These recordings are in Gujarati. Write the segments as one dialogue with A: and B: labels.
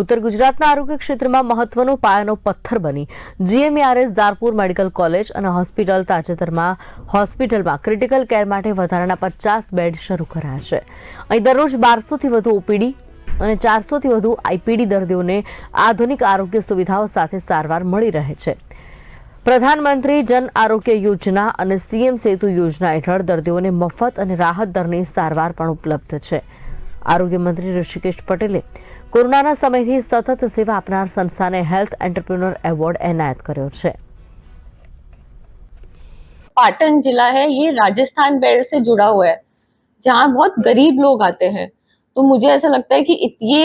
A: ઉત્તર ગુજરાતના આરોગ્ય ક્ષેત્રમાં મહત્વનો પાયાનો પથ્થર બની. જીએમઆરએસ દારપુર મેડિકલ કોલેજ અને હોસ્પિટલ તાજેતરમાં હોસ્પિટલમાં ક્રિટિકલ કેર માટે વધારાના પચાસ બેડ શરૂ કરાયા છે. અહીં દરરોજ બારસોથી વધુ ઓપીડી અને ચારસોથી વધુ આઈપીડી દર્દીઓને આધુનિક આરોગ્ય સુવિધાઓ સાથે સારવાર મળી રહે છે. પ્રધાનમંત્રી જન આરોગ્ય યોજના અને સીએમ સેતુ યોજના હેઠળ દર્દીઓને મફત અને રાહત દરની સારવાર પણ ઉપલબ્ધ છે. આરોગ્ય મંત્રી ઋષિકેશ પટેલે કોરોનાના સમયથી સતત સેવા આપનાર સંસ્થાને હેલ્થ એન્ટરપ્રિન્યોર એવોર્ડ એનાયત કર્યો છે
B: पाटन जिला है ये राजस्थान बेल्ट से जुड़ा हुआ है जहाँ बहुत गरीब लोग आते हैं तो मुझे ऐसा लगता है कि इत- ये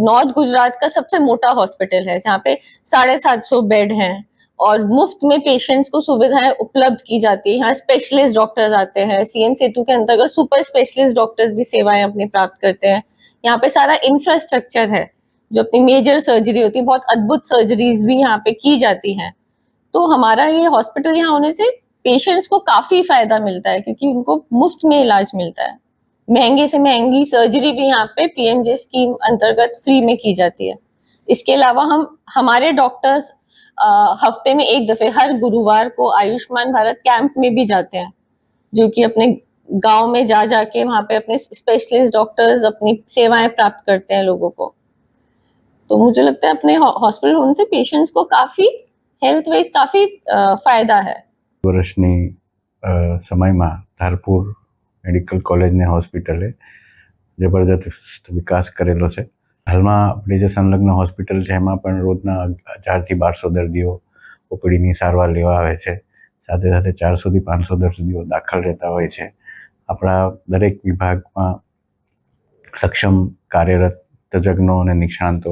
B: नॉर्थ गुजरात का सबसे मोटा हॉस्पिटल है जहाँ पे साढ़े सात सौ बेड हैं और मुफ्त में पेशेंट्स को सुविधाएं उपलब्ध की जाती है यहाँ स्पेशलिस्ट डॉक्टर्स आते हैं सीएम सेतु के अंतर्गत सुपर स्पेशलिस्ट डॉक्टर्स भी सेवाएं अपनी प्राप्त करते हैं यहाँ पे सारा इंफ्रास्ट्रक्चर है, जो अपनी मेजर सर्जरी होती है, बहुत अद्भुत सर्जरीज भी यहाँ पे की जाती हैं। तो हमारा ये हॉस्पिटल यहाँ होने से पेशेंट्स को काफ़ी फ़ायदा मिलता है, क्योंकि उनको मुफ़्त में इलाज मिलता है। महँगे से महँगी सर्जरी भी यहाँ पे पीएमजे स्कीम अंतर्गत फ्री में की जाती है। इसके अलावा हम, हमारे डॉक्टर्स हफ़्ते में एक दफे हर गुरुवार को आयुष्मान भारत कैंप में भी जाते हैं, जो कि अपने गांव में जा जाके वहाँ पे अपने स्पेशलिस्ट डॉक्टर्स अपनी सेवाएं प्राप्त करते हैं लोगों को तो मुझे लगता है अपने हॉस्पिटल होने से पेशेंट्स को काफी हेल्थ वाइज काफी अ, फायदा है
C: વર્ષની અ, સમયમાં ધારપુર મેડિકલ કોલેજ ને હોસ્પિટલે જબરદસ્ત વિકાસ કરેલો છે હાલમાં આપણી જે સંલગ્ન હોસ્પિટલ છે એમાં પણ રોજના હજારથી બારસો દર્દીઓ ઓપીડીની સારવાર લેવા આવે છે સાથે સાથે ચારસોથી પાંચસો દર્દીઓ દાખલ રહેતા હોય છે આપણા દરેક વિભાગમાં સક્ષમ કાર્યરત તજજ્ઞો અને નિષ્ણાંતો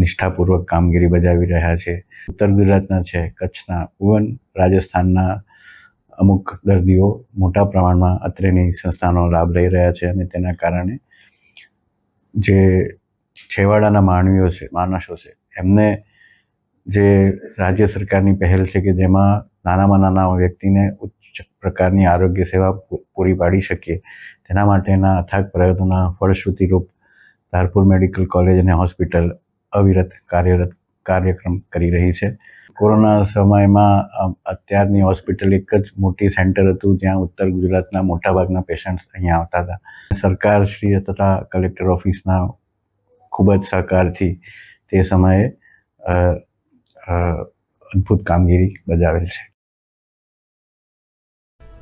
C: નિષ્ઠાપૂર્વક કામગીરી બજાવી રહ્યા છે. ઉત્તર ગુજરાતના છે, કચ્છના ઇવન રાજસ્થાનના અમુક દર્દીઓ મોટા પ્રમાણમાં અત્રેની સંસ્થાનો લાભ લઈ રહ્યા છે અને તેના કારણે જે છેવાડાના માનવીઓ છે, માણસો છે, એમને જે રાજ્ય સરકારની પહેલ છે કે જેમાં નાનામાં નાના વ્યક્તિને પ્રકારની આરોગ્ય સેવા પૂરી પાડી શકીએ. તેના માટેના અથાગ પ્રયત્નોના ફળશ્રુતિરૂપ ધારપુર મેડિકલ કોલેજ અને હોસ્પિટલ અવિરત કાર્યરત, કાર્યક્રમ કરી રહી છે. કોરોના સમયમાં અત્યારની હોસ્પિટલ એક જ મોટી સેન્ટર હતું, જ્યાં ઉત્તર ગુજરાતના મોટાભાગના પેશન્ટ્સ અહીંયા આવતા હતા. સરકાર શ્રી તથા કલેક્ટર ઓફિસના ખૂબ જ સહકારથી તે સમયે અદ્ભુત કામગીરી બજાવેલ છે.